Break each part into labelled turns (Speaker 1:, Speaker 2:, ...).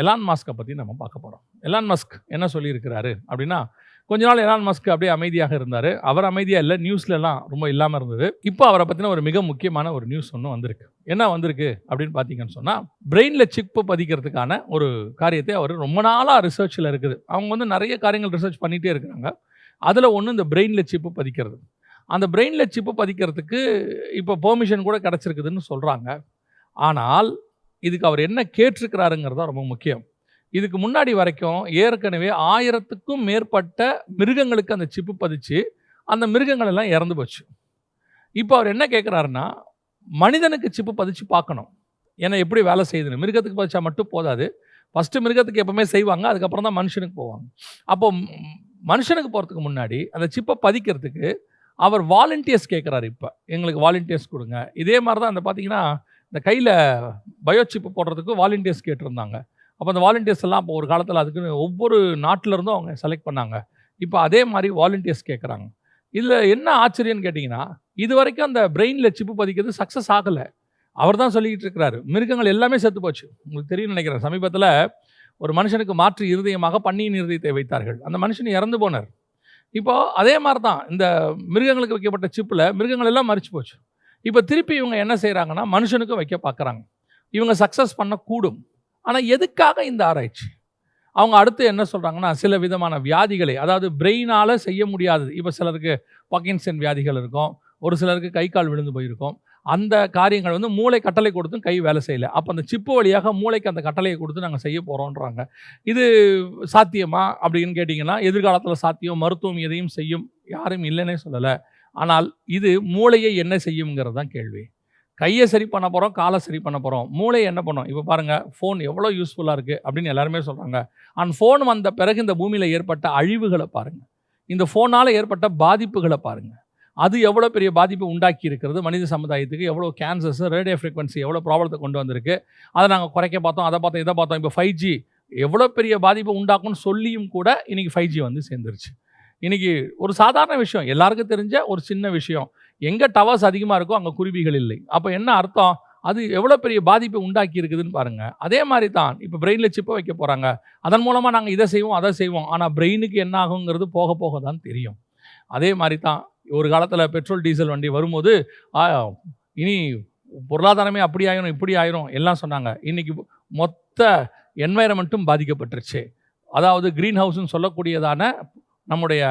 Speaker 1: Elon மாஸ்கை பற்றி நம்ம பார்க்க போகிறோம் எலான் மஸ்க் என்ன சொல்லியிருக்கிறாரு அப்படின்னா கொஞ்ச நாள் எலான் மஸ்க் அப்படியே அமைதியாக இருந்தார். அவர் அமைதியாக இல்லை நியூஸ்லலாம் ரொம்ப இல்லாமல் இருந்தது. இப்போ அவரை பற்றின ஒரு மிக முக்கியமான ஒரு நியூஸ் ஒன்று வந்திருக்கு. என்ன வந்திருக்கு அப்படின்னு பார்த்தீங்கன்னு சொன்னால் பிரெயினில் சிப்பு பதிக்கிறதுக்கான ஒரு காரியத்தை அவர் ரொம்ப நாளாக ரிசர்ச்சில் இருக்குது. அவங்க வந்து நிறைய காரியங்கள் ரிசர்ச் பண்ணிகிட்டே இருக்கிறாங்க. அதில் ஒன்று இந்த பிரெயினில் சிப்பு பதிக்கிறது. அந்த பிரெயினில் சிப்பு பதிக்கிறதுக்கு இப்போ பெர்மிஷன் கூட கிடச்சிருக்குதுன்னு சொல்கிறாங்க ஆனால் இதுக்கு அவர் என்ன கேட்டிருக்கிறாருங்கிறது தான் ரொம்ப முக்கியம். இதுக்கு முன்னாடி வரைக்கும் ஏற்கனவே ஆயிரத்துக்கும் மேற்பட்ட மிருகங்களுக்கு அந்த சிப்பு பதிச்சு அந்த மிருகங்கள் எல்லாம் இறந்து போச்சு. இப்போ அவர் என்ன கேட்குறாருன்னா மனிதனுக்கு சிப்பு பதிச்சு பார்க்கணும். ஏன்னா எப்படி வேலை செய்யுதுன்னு. மிருகத்துக்கு பதிச்சா மட்டும் போதாது. ஃபஸ்ட்டு மிருகத்துக்கு எப்பவுமே செய்வாங்க அதுக்கப்புறம் தான் மனுஷனுக்கு போவாங்க. அப்போ மனுஷனுக்கு போகிறதுக்கு முன்னாடி அந்த சிப்பை பதிக்கிறதுக்கு அவர் வாலண்டியர்ஸ் கேட்குறாரு இப்போ. எங்களுக்கு வாலண்டியர்ஸ் கொடுங்க. இதே மாதிரி தான் அந்த பார்த்தீங்கன்னா இந்த கையில் பயோசிப் போடுறதுக்கு வாலண்டியர்ஸ் கேட்டிருந்தாங்க. அப்போ அந்த வாலண்டியர்ஸ் எல்லாம் இப்போ ஒரு காலத்தில் அதுக்குன்னு ஒவ்வொரு நாட்டிலருந்தும் அவங்க செலக்ட் பண்ணாங்க. இப்போ அதே மாதிரி வாலண்டியர்ஸ் கேட்குறாங்க இதில் என்ன ஆச்சரியம்னு கேட்டிங்கன்னா இது வரைக்கும் அந்த பிரெயினில் சிப்பு பதிக்கிறது சக்ஸஸ் ஆகலை. அவர் தான் சொல்லிக்கிட்டு இருக்கிறாரு. மிருகங்கள் எல்லாமே செத்து போச்சு. உங்களுக்கு தெரியும் நினைக்கிறேன். சமீபத்தில் ஒரு மனுஷனுக்கு மாற்று இருதயமாக பன்னியின் இருதயத்தை வைத்தார்கள். அந்த மனுஷன் இறந்து போனார். இப்போது அதே மாதிரி தான் இந்த மிருகங்களுக்கு வைக்கப்பட்ட சிப்பில் மிருகங்கள் எல்லாம் மறிச்சு போச்சு. இப்போ திருப்பி இவங்க என்ன செய்கிறாங்கன்னா மனுஷனுக்கும் வைக்க பார்க்குறாங்க இவங்க சக்ஸஸ் பண்ணக்கூடும் ஆனால் எதுக்காக இந்த ஆராய்ச்சி? அவங்க அடுத்து என்ன சொல்கிறாங்கன்னா சில விதமான வியாதிகளை அதாவது பிரெயினால் செய்ய முடியாதது. இப்போ சிலருக்கு பக்கின்சன் வியாதிகள் இருக்கும். ஒரு சிலருக்கு கை கால் விழுந்து போயிருக்கும். அந்த காரியங்கள் வந்து மூளை கட்டளை கொடுத்தும் கை வேலை செய்யலை. அப்போ அந்த சிப்பு வழியாக மூளைக்கு அந்த கட்டளையை கொடுத்து நாங்கள் செய்ய போகிறோன்றாங்க இது சாத்தியமா அப்படின்னு கேட்டிங்கன்னா எதிர்காலத்தில் சாத்தியம் மருத்துவம் எதையும் செய்யும் யாரும் இல்லைன்னே சொல்லலை. ஆனால் இது மூளையை என்ன செய்யுங்கிறது தான் கேள்வி. கையை சரி பண்ண போகிறோம் காலை சரி பண்ண போகிறோம் மூளையை என்ன பண்ணோம்? இப்போ பாருங்கள் ஃபோன் எவ்வளோ யூஸ்ஃபுல்லாக இருக்குது அப்படின்னு எல்லாருமே சொல்கிறாங்க அண்ட் ஃபோன் வந்த பிறகு இந்த பூமியில் ஏற்பட்ட அழிவுகளை பாருங்கள் இந்த ஃபோனால் ஏற்பட்ட பாதிப்புகளை பாருங்கள் அது எவ்வளோ பெரிய பாதிப்பு உண்டாக்கி இருக்கிறது? மனித சமுதாயத்துக்கு எவ்வளோ கேன்சர்ஸ் ரேடியோ ஃப்ரீக்வன்சி எவ்வளோ ப்ராப்ளத்தை கொண்டு வந்திருக்கு? அதை நாங்கள் குறைக்க பார்த்தோம் அதை பார்த்தோம் இதை பார்த்தோம். இப்போ ஃபைவ் ஜி எவ்வளோ பெரிய பாதிப்பை உண்டாக்கும்னு சொல்லியும் கூட இன்றைக்கி ஃபைவ் ஜி வந்து சேர்ந்துருச்சு. இன்றைக்கி ஒரு சாதாரண விஷயம். எல்லாருக்கும் தெரிஞ்ச ஒரு சின்ன விஷயம். எங்கே டவர்ஸ் அதிகமாக இருக்கோ அங்கே குருவிகள் இல்லை. அப்போ என்ன அர்த்தம்? அது எவ்வளோ பெரிய பாதிப்பை உண்டாக்கி இருக்குதுன்னு பாருங்கள் அதே மாதிரி தான் இப்போ பிரெயினில் சிப்பை வைக்க போகிறாங்க அதன் மூலமாக நாங்கள் இதை செய்வோம் அதை செய்வோம். ஆனால் பிரெயினுக்கு என்ன ஆகுங்கிறது போக போக தான் தெரியும். அதே மாதிரி தான் ஒரு காலத்தில் பெட்ரோல் டீசல் வண்டி வரும்போது இனி பொருளாதாரமே அப்படி ஆயிரும் இப்படி ஆயிரும் எல்லாம் சொன்னாங்க. இன்றைக்கி மொத்த என்வைரமெண்ட்டும் பாதிக்கப்பட்டுருச்சு. அதாவது க்ரீன் ஹவுஸ்ன்னு சொல்லக்கூடியதான நம்முடைய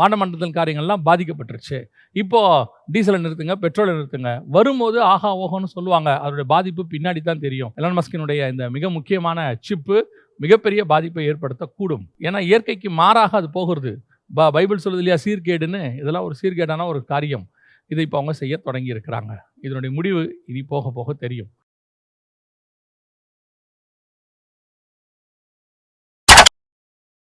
Speaker 1: வானமண்டலத்தின் காரியங்கள்லாம் பாதிக்கப்பட்டுருச்சு. இப்போது டீசலை நிறுத்துங்க பெட்ரோலை நிறுத்துங்க. வரும்போது ஆஹா ஓஹோன்னு சொல்லுவாங்க. அதோடைய பாதிப்பு பின்னாடி தான் தெரியும். எலன் மஸ்கினுடைய இந்த மிக முக்கியமான சிப்பு மிகப்பெரிய பாதிப்பை ஏற்படுத்தக்கூடும். ஏன்னா இயற்கைக்கு மாறாக அது போகிறது. ப பைபிள் சொல்லுது இல்லையா சீர்கேடுன்னு? இதெல்லாம் ஒரு சீர்கேடான ஒரு காரியம். இதை இப்போ அவங்க செய்ய தொடங்கி இருக்கிறாங்க இதனுடைய முடிவு இனி போக போக தெரியும்.